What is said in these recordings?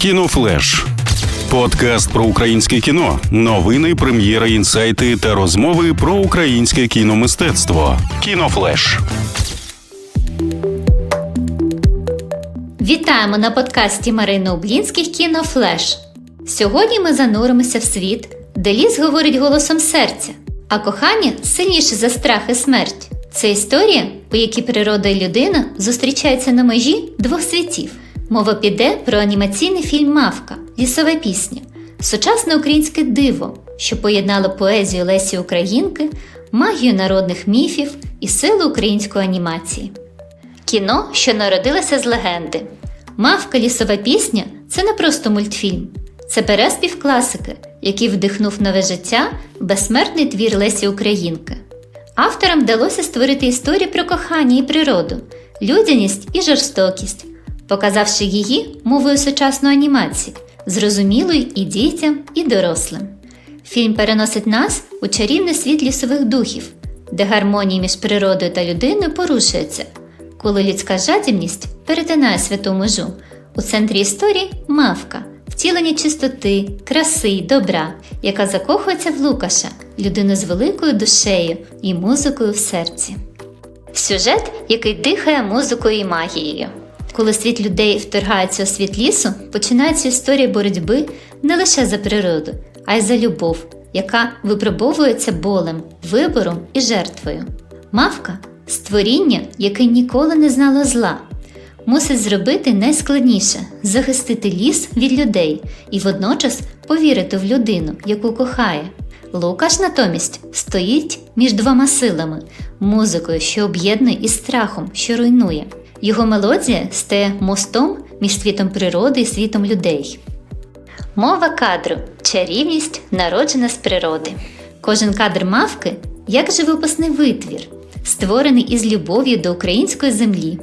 Кінофлеш. Подкаст про українське кіно, новини, прем'єри, інсайти та розмови про українське кіномистецтво. Кінофлеш. Вітаємо на подкасті Марини Облінських Кінофлеш. Сьогодні ми зануримося в світ, де ліс говорить голосом серця, а кохання сильніше за страх і смерть. Це історія, у якій природа і людина зустрічаються на межі двох світів. Мова піде про анімаційний фільм Мавка Лісова пісня, сучасне українське диво, що поєднало поезію Лесі Українки, магію народних міфів і силу української анімації. Кіно, що народилося з легенди. Мавка лісова пісня це не просто мультфільм, це переспів класики, який вдихнув нове життя безсмертний твір Лесі Українки. Авторам вдалося створити історію про кохання і природу, людяність і жорстокість, показавши її мовою сучасної анімації, зрозумілою і дітям, і дорослим. Фільм переносить нас у чарівний світ лісових духів, де гармонія між природою та людиною порушується, коли людська жадібність перетинає святу межу. У центрі історії мавка, втілення чистоти, краси й добра, яка закохується в Лукаша, людину з великою душею і музикою в серці. Сюжет, який дихає музикою і магією. Коли світ людей вторгається у світ лісу, починається історія боротьби не лише за природу, а й за любов, яка випробовується болем, вибором і жертвою. Мавка створіння, яке ніколи не знало зла, мусить зробити найскладніше захистити ліс від людей і водночас повірити в людину, яку кохає. Лукаш натомість стоїть між двома силами музикою, що об'єднує і страхом, що руйнує. Його мелодія стає мостом між світом природи і світом людей. Мова кадру чарівність, народжена з природи. Кожен кадр мавки як живописний витвір, створений із любов'ю до української землі.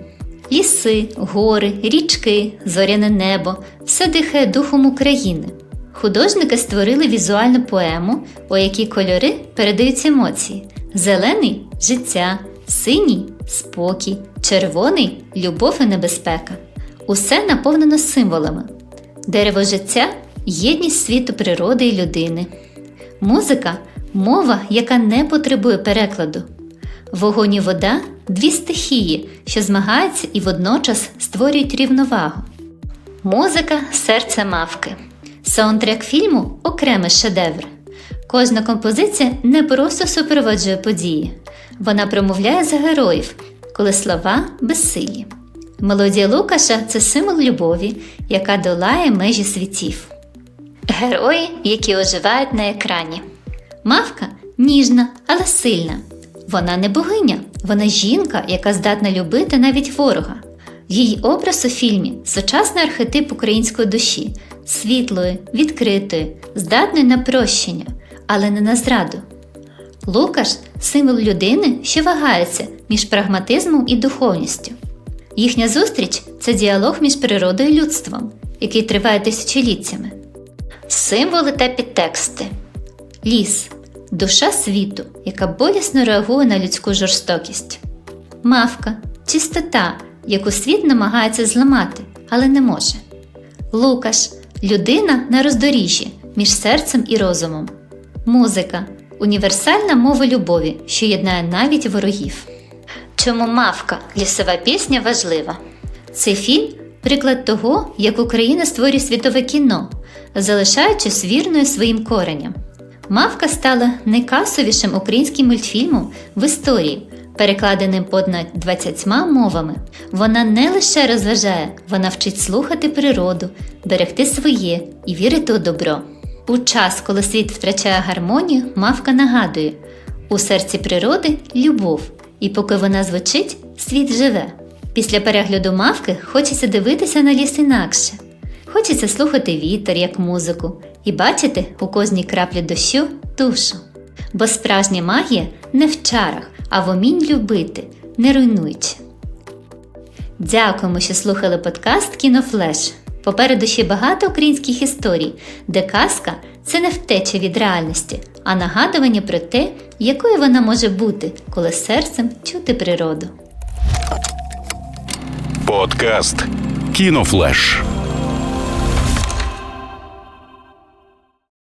Ліси, гори, річки, зоряне небо все дихає духом України. Художники створили візуальну поему, у якій кольори передають емоції: зелений життя, синій спокій, червоний любов і небезпека. Усе наповнено символами: дерево життя єдність світу природи і людини. Музика мова, яка не потребує перекладу. Вогонь і вода дві стихії, що змагаються і водночас створюють рівновагу. Музика серце мавки. Саундтрек фільму окремий шедевр. Кожна композиція не просто супроводжує події, вона промовляє за героїв, коли слова безсилі. Мелодія Лукаша це символ любові, яка долає межі світів. Герої, які оживають на екрані. Мавка ніжна, але сильна. Вона не богиня, вона жінка, яка здатна любити навіть ворога. Її образ у фільмі сучасний архетип української душі, світлої, відкритої, здатної на прощення, але не на зраду. Лукаш символ людини, що вагається між прагматизмом і духовністю. Їхня зустріч це діалог між природою і людством, який триває тисячоліттями. Символи та підтексти Ліс душа світу, яка болісно реагує на людську жорстокість. Мавка чистота, яку світ намагається зламати, але не може. Лукаш людина на роздоріжжі між серцем і розумом. Музика універсальна мова любові, що єднає навіть ворогів. Чому мавка лісова пісня важлива? Цей фільм приклад того, як Україна створює світове кіно, залишаючись вірною своїм кореням. Мавка стала найкасовішим українським мультфільмом в історії, перекладеним понад 20 мовами. Вона не лише розважає, вона вчить слухати природу, берегти своє і вірити у добро. У час, коли світ втрачає гармонію, мавка нагадує у серці природи любов, і поки вона звучить, світ живе. Після перегляду мавки хочеться дивитися на ліс інакше. Хочеться слухати вітер як музику і бачити у кожній краплі дощу душу. Бо справжня магія не в чарах, а в умінь любити, не руйнуючи. Дякуємо, що слухали подкаст Кінофлеш. Попереду ще багато українських історій, де казка це не втеча від реальності, а нагадування про те, якою вона може бути, коли серцем чути природу. Подкаст Кінофлеш.